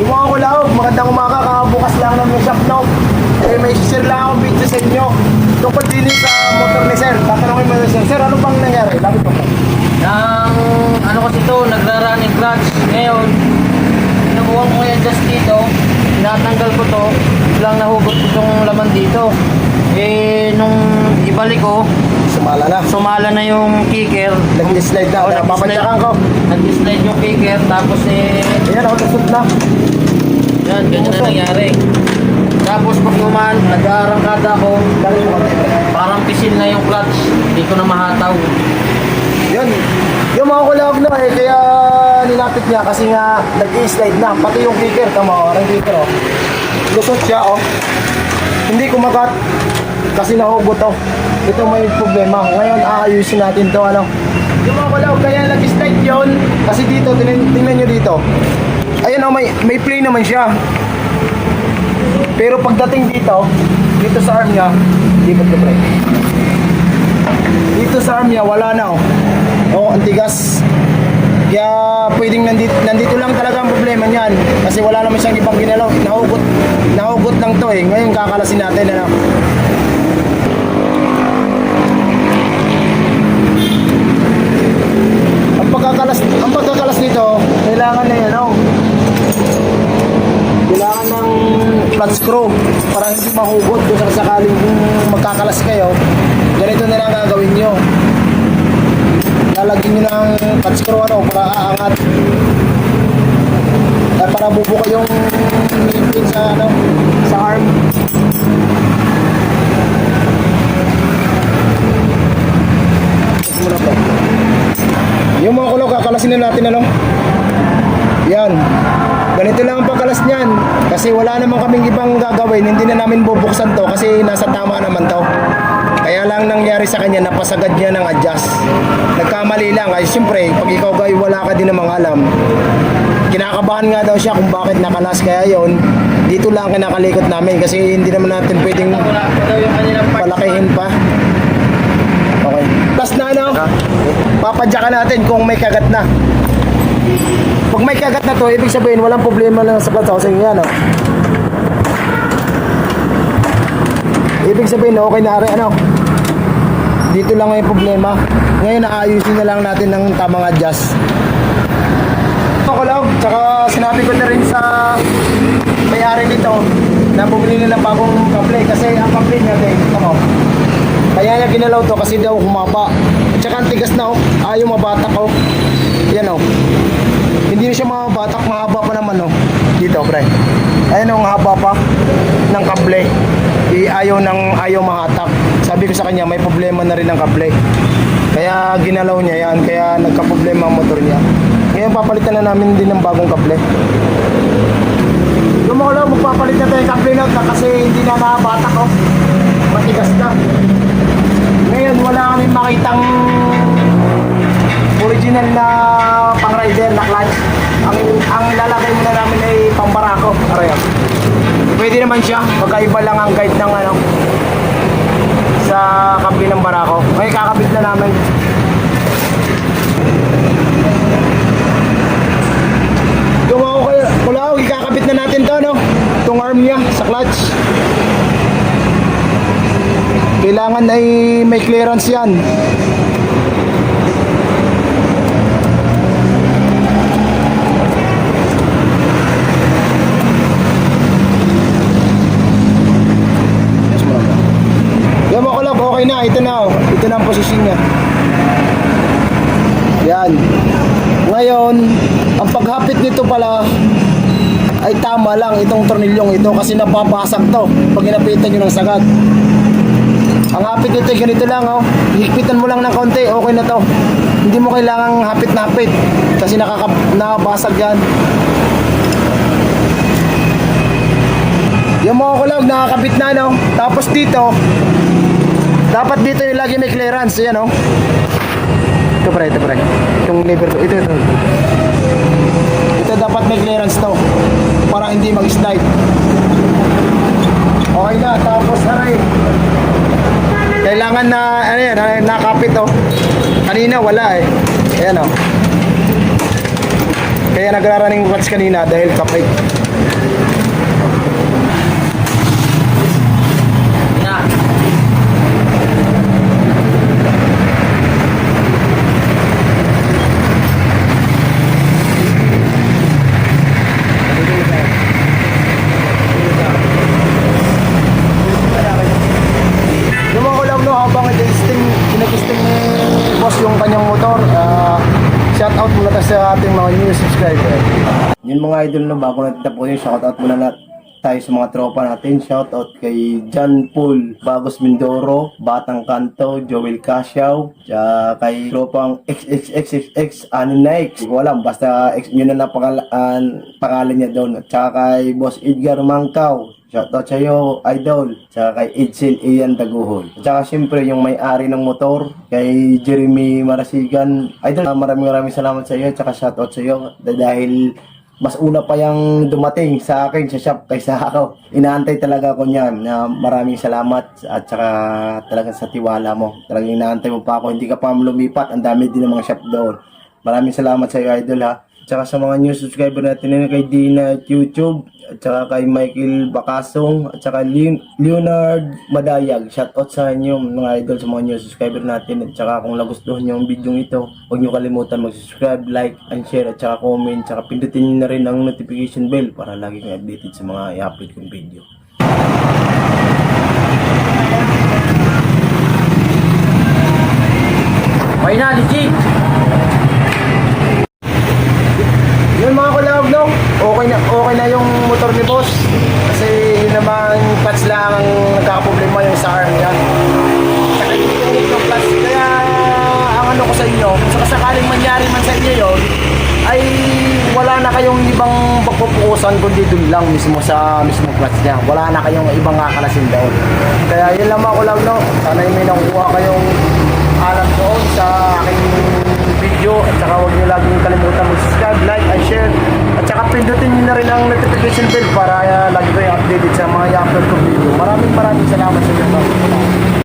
Yung mga kulaog, magandang umaga, kakabukas lang ng shop no. Eh, may share lang akong video sa inyo. Tungkol din sa motor ni Sir. Tatanungin mo Sir, Sir, ano bang nangyari? Lapit po. Nang ano kasi ito, nagra-running clutch. Ngayon, kinukuha ko yan just dito. Tinatanggal ko to. Biglang nahugot ko itong laman dito. Eh, nung ibalik ko, Sumala na. sumala na yung kicker. Nag-slide na. Oh, Napapadyakan ko. Nag-slide yung kicker. Tapos eh, Ayan, ako lusot na. yan, ganyan na nangyari. Tapos pag uman, nag-aarangkada ako. Parang pisil na yung clutch. Hindi ko na mahataw. Yun. Yung mga kulaog na eh, kaya nilapit niya kasi nga nag-slide na. Pati yung kicker, tama, orang kicker oh. Lusot siya oh. Hindi kumagat kasi nahugot oh. Ito may problema. Ngayon aayusin natin to ano. Yung kaya nag-slide yun. Kasi dito, tingnan, tingnan nyo dito. Ayan oh, may, may play naman siya. Pero pagdating dito, dito sa arm niya, lipat ko pre. Dito sa arm niya, wala na oh. Oh, ang tigas. Kaya pwedeng nandito, nandito lang talaga ang problema niyan. Kasi wala naman siyang ibang ginalaw. Nahugot, nahugot lang to eh. Ngayon kakalasin natin ano. Ang pagkakalas, ang pagkakalas nito, kailangan na yan oh. Kailangan ng flat screw para hindi mahugot kung sakaling magkakalas kayo. Ganito na lang gagawin nyo lalagyan nyo ng screw ano, para aangat. Eh, para bubuka yung ngipin sa, ano, sa arm. Muna po. Yung mga kulong kakalasin na natin ano. Yan. Ganito lang ang pagkalas niyan. Kasi wala naman kaming ibang gagawin. Hindi na namin bubuksan to kasi nasa tama naman to. Kaya lang nangyari sa kanya, napasagad niya ng adjust. Nagkamali lang. Ay, siyempre, pag ikaw guy, wala ka din namang alam. Kinakabahan nga daw siya kung bakit nakalas. Kaya yon dito lang kinakalikot namin kasi hindi naman natin pwedeng palakihin pa. Okay. Last na ano, papadyakan natin kung may kagat na. Pag may kagat na to, ibig sabihin walang problema na sa platsa. Kasi yan. Ibig sabihin, okay na rin, ano. Dito lang may problema. Ngayon, naayusin na lang natin ng tamang adjust. Ako lang, tsaka sinabi ko na rin sa may-ari nito na bumili nila ng bagong kable kasi ang kable niya, eh, ano, kaya niya ginalaw to kasi daw humaba. At saka ang tigas na oh, ayaw mabatak oh. Yan oh. Hindi na siya mabatak, mahaba pa naman oh. Dito, pre. Ayan oh, ang haba pa ng kable. I ayaw ng ayaw mahatak. Sabi ko sa kanya, may problema na rin ang kable. Kaya ginalaw niya yan, kaya nagka-problema ang motor niya. Ngayon papalitan na namin din ng bagong kable. Lang, magpapalit na tayo kable na kasi hindi na nakabatak oh. Matigas na. Ngayon, wala kami makitang original na pang-rider na clutch. Ang, ang lalagay muna namin ay pambarako. Arayo. Pwede naman siya. Magkaiba lang ang guide ng ano sa kabin ng barako. Ngayon kakabit na namin. Ko kayo. Kulaw, ikakabit na natin to, no? Itong arm niya sa clutch. Kailangan ay may clearance yan. Yes, mo lang. Yan mo lang, okay na. Ito na, oh. Ito na ang posisyon niya. Yan. Ngayon, ang paghapit nito pala ay tama lang itong tornilyong ito kasi napapasag to pag inapitan nyo ng sagad. Ang hapit nito ganito lang oh. Higpitan mo lang ng konti, okay na to. Hindi mo kailangang hapit na hapit kasi nakaka nakabasag yan. Yung mga kulog nakakabit na no. Tapos dito dapat dito yung lagi may clearance, yan oh. Ito pre, ito pre. Itong lever to, ito ito. Ito dapat may clearance to para hindi mag-slide. Okay na, tapos aray. Kailangan na, ano yan, ah, nakapit oh. Kanina wala eh. Ayan oh. Kaya nagra-running watch kanina dahil kapit. Subscriber. Yun mga idol no, bago natin tapusin, shoutout muna na tayo sa mga tropa natin. Shoutout kay John Paul Bagos Mindoro, Batang Kanto, Joel tsaka kay tropang XXXXX Aninaik. Hindi ko alam, basta yun na napangalan pangalan niya doon. At saka kay Boss Edgar Mangkaw, Shoutout sa iyo, Idol. Tsaka kay Edsel Ian Daguhol. Tsaka siyempre yung may-ari ng motor, kay Jeremy Marasigan. Idol, maraming maraming salamat sa iyo. Tsaka shoutout sa iyo. Dahil mas una pa yung dumating sa akin sa shop kaysa ako. Inaantay talaga ako niyan na maraming salamat at saka talaga sa tiwala mo. Talagang inaantay mo pa ako. Hindi ka pa lumipat. Ang dami din ng mga shop doon. Maraming salamat sa iyo, Idol ha. Tsaka sa mga new subscriber natin na kay Dina at YouTube, at saka kay Michael Bacasong, at saka Leon- Leonard Madayag. Shoutout sa inyo mga idol sa mga new subscriber natin. At saka kung nagustuhan nyo ang video ito, huwag nyo kalimutan mag-subscribe, like, and share, at saka comment. Tsaka pindutin nyo na rin ang notification bell para lagi kang updated sa mga i-upload kong video. Okay na, legit. Yun mga kulab, no? Okay na, okay na yung motor ni boss. Kasi yun naman, clutch lang ang nagkakaproblema yung sa arm yan. Saka yung unit ng clutch. Kaya ang ano ko sa inyo, kung sakasakaling mangyari man sa inyo yun, ay wala na kayong ibang pagpupukusan kundi dun lang mismo sa mismo clutch niya. Wala na kayong ibang kakalasin doon. Kaya yun lang mga kulab, no? Sana may nakukuha kayong alam doon sa aking video at saka huwag niyo laging kalimutan mag-subscribe, like, and share at saka pindutin niyo na rin ang notification bell para uh, lagi kayo updated sa mga i-upload kong video. Maraming maraming salamat